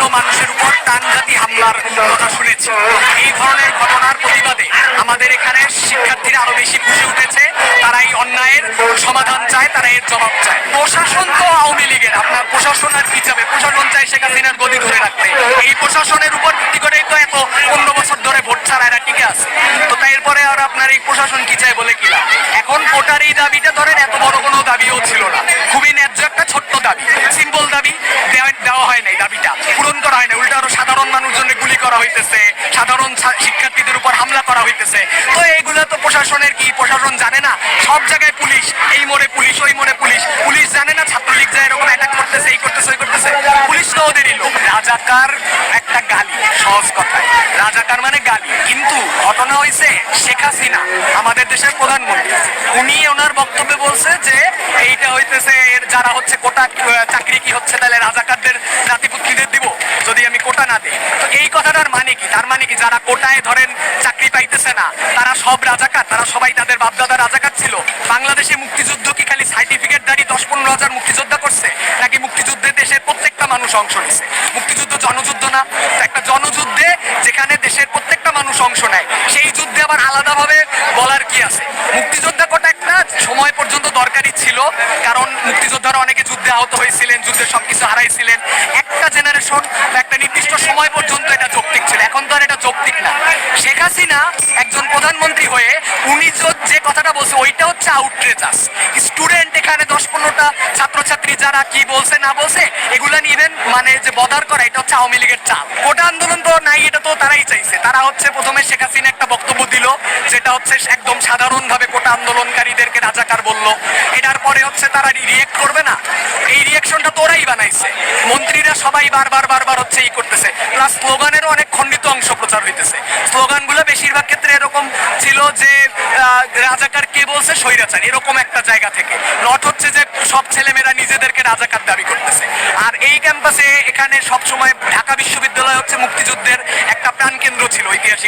বিভিন্ন মানুষের উপর টানঘাতি হামলার কথা শুনেছি। এই ধরনের ঘটনার প্রতিবাদে আমাদের এখানে শিক্ষার্থীরা আরও বেশি খুশি উঠেছে। তারা এই অন্যায়ের সমাধান চায়, তারা এর জবাব চায়। প্রশাসন তো আওয়ামী লীগের, আপনার প্রশাসন আর কি চাবে? প্রশাসন চায় শেখ হাসিনার গদি ধরে রাখতে। এই প্রশাসনের উপর ভিত্তি করেই তো এত পনেরো বছর ধরে ভোট ছাড়া এরা টিকে আছে। তো তাই এরপরে আর আপনার এই প্রশাসন কি চায় বলে কিলা এখন ভোটার এই দাবিটা ধরেন, এত বড় কোনো দাবিও ছিল না। খুবই ন্যায্য একটা ছোট্ট দাবি সিম্পল দাবি দেওয়া হয় নাই দাবিটা। পূরণ করা হয় না উল্টা আরও সাধারণ মানুষজনের গুলি করা হইতেছে, সাধারণ শিক্ষার্থীদের উপর হামলা করা হইতেছে। তো এইগুলো তো প্রশাসনের কি? প্রশাসন জানে না? সব জায়গায় পুলিশ, এই মোড়ে পুলিশ, ওই মোড়ে পুলিশ। পুলিশ জানে না, ছাত্রলীগ যায় এরকম অ্যাটাক করতেছে, এই করতেছে, ওই করতেছে। পুলিশ তো ওদেরই লোক। রাজাকার একটা গালি, সহজ কথায়। রাজাকার মানে গালি। কিন্তু ঘটনা হয়েছে শেখ হাসিনা, আমাদের দেশের প্রধানমন্ত্রী। উনি ওনার বক্তব্যে বলছে যে, এইটা হইতেছে এর যারা হচ্ছে কোটা, চাকরি কি হচ্ছে, তাহলে রাজাকারদের নাতিপুত্রীদের দিব। আমি কোটা না দিই। তো এই কথাটার মানে কি? তার মানে কি যারা কোটায় ধরেন চাকরি পাইতেছে না, তারা সব রাজাকার? তারা সবাই তাদের বাপদাদা রাজাকার ছিল। বাংলাদেশে মুক্তিযুদ্ধ কি খালি সার্টিফিকেট দাঁড়ি দশ পনেরো হাজার মুক্তিযোদ্ধা করছে, নাকি মুক্তিযুদ্ধে দেশের প্রত্যেকটা মানুষ অংশ নিছে? মুক্তিযুদ্ধ জনযুদ্ধ না। একটা জনযুদ্ধে যেখানে দেশের প্রত্যেকটা মানুষ অংশ নেয়, সেই যুদ্ধে আবার আলাদাভাবে বলার কি আছে? মুক্তিযোদ্ধা কোটা একটা সময় পর্যন্ত দরকারি ছিল, কারণ মুক্তিযোদ্ধারা অনেকে যুদ্ধে আহত হয়েছিলেন যুদ্ধে সবকিছু হারাইছিলেন। একটা জেনারেশন নির্দিষ্ট সময় পর্যন্ত এটা যৌক্তিক ছিল। এখন তো আর এটা যৌক্তিক না। শেখ হাসিনা একজন প্রধানমন্ত্রী হয়ে উনি যে কথাটা বলছে, ওইটা হচ্ছে আউটরেজাস স্টুডেন্ট এখানে দশ পনেরোটা ছাত্রছাত্রী যারা কি বলছে, না বলছে, এগুলা নিবেন মানে যে বদার করা, এটা হচ্ছে আওয়ামী লীগের চাপ কোটা আন্দোলন তো নাই, এটা তো তারাই চাইছে। তারা হচ্ছে প্রথমে শেখ হাসিনা একটা বক্তব্য দিল, যেটা হচ্ছে একদম সাধারণভাবে কোটা আন্দোলনকারীদেরকে রাজাকার বলল। এটার পরে হচ্ছে তারা রিয়েক্ট করবে না। এই রিয়েকশনটা তোরাই বানাইছে। মন্ত্রীরা সবাই বারবার বারবার হচ্ছে এই করতেছে। প্লাস স্লোগানেরও অনেক খণ্ডিত অংশ প্রচার হইতেছে। স্লোগানগুলো ছিল যে রাজাকার কে বলছে? স্বৈরাচার। এরকম একটা জায়গা থেকে। নট হচ্ছে যে সব ছেলেমেয়েরা নিজেদেরকে রাজাকার দাবি করতেছে। আর এই ক্যাম্পাসে এখানে সবসময় ঢাকা বিশ্ববিদ্যালয় হচ্ছে মুক্তিযুদ্ধের একটা প্রাণকেন্দ্র ছিল ঐতিহাসিক।